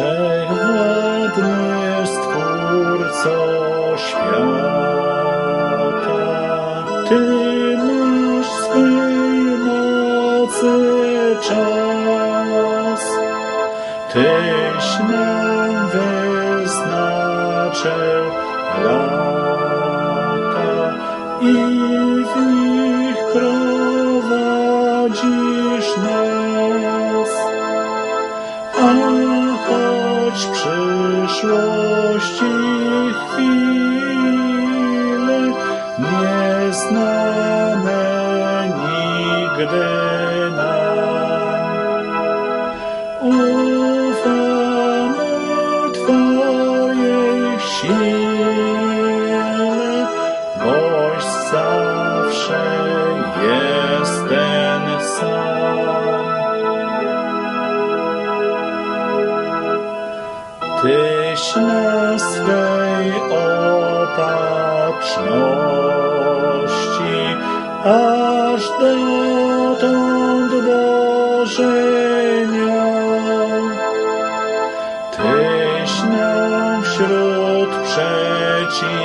wszechwładny Stwórco świata. Ty masz swej mocy czas, Tyś nam wyznaczył las. Choć przyszłości chwile nieznane nigdy Tyś na swej opatrzności, aż dotąd Bożenia. Tyś nam wśród przeciwności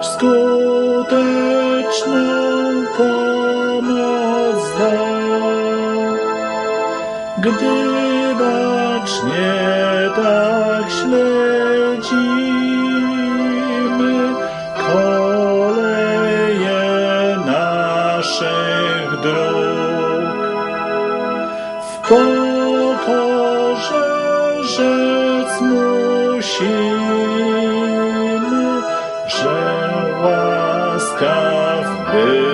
skuteczną pomoc dał. Gdy bacznie tak śledzimy koleje naszych dróg, w pokorze rzec musimy, że łaskaw był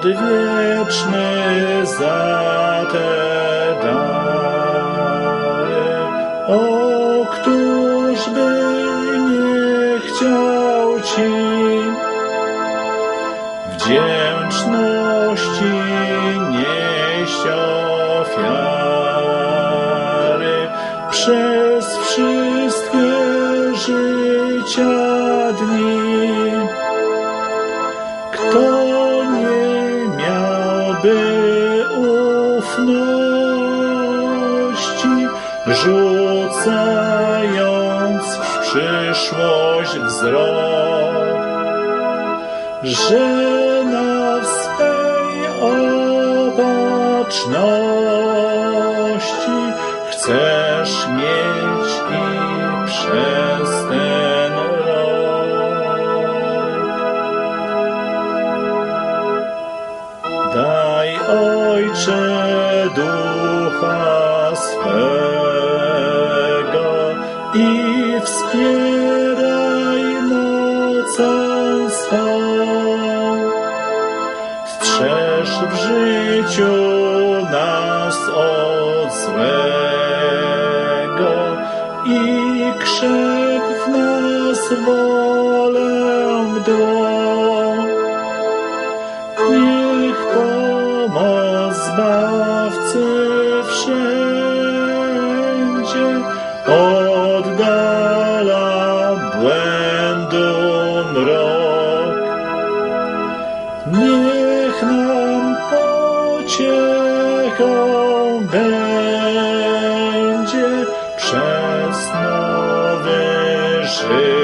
Odwieczny za te dary, o któż by nie chciał Ci wdzięczności nieść ofiary rzucając w przyszłość wzrok, że na swej opatrzności chcesz mieć i przez ten rok. Daj Ojcze ducha swego wspieraj mocą swą. Strzeż w życiu nas od złego i krzep w nas wolę dłoń. Niech pomoc Zbawcy wszędzie pociechą będzie przez nowy żyć.